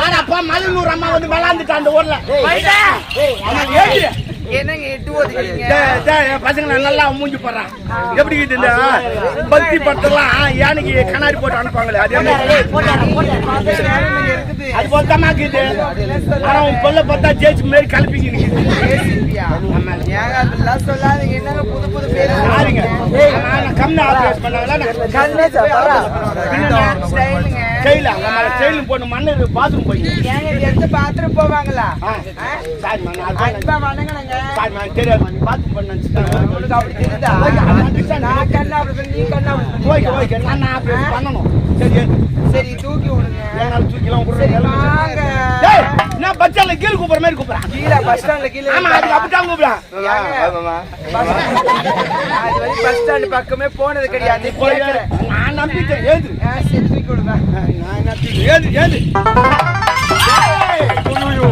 ஆனாப்பா மலையனூர் அம்மா வந்து விளாண்டுட்டா அந்த ஊர்ல. ஆமா, ஏய், என்னங்க எட்டு ஓதுக்கிறீங்க டேய், டேய், என் பசங்க நான் நல்லா மூஞ்சி போடுறான் எப்படி இந்த பக்தி படத்தெல்லாம் யானைக்கு கண்ணாடி போட்டு அனுப்புவாங்களே அது இருக்குது அது போல தான் இருக்குது? ஆனா உன் பொல்ல பார்த்தா ஜெயிச்சு மாரி கலப்பிக்கு ஆபரேஷன் போட்டு மண்ணு பாத்ரூம் போய். ஏங்க எடுத்து பாத்ரூம் போவாங்களா? நீ பாத்ரூம் பண்ண நினைச்சுட்டாங்க. உங்களுக்கு அப்படி தெரியுதா. நான் கண்ணா அப்படி நீ கண்ணா. ஓகே, ஓகே, நான் பண்ணணும். சரி, சரி தூக்கி விடுங்க. என்னால தூக்கிலாம் கூப்பிடுற மாதிரி கூப்பிடுறேன். கீழே பஸ் ஸ்டாண்ட்ல கீழே ஆமா, அதுக்கு அப்படித்தான் கூப்பிடுறேன். பஸ் அது வரைக்கும் பஸ் ஸ்டாண்ட் பக்கமே போனது கிடையாது. நான் நம்பிட்டேன், ஏது? தூக்கி விடுங்க நான் நம்பிட்டேன், ஏது, ஏது?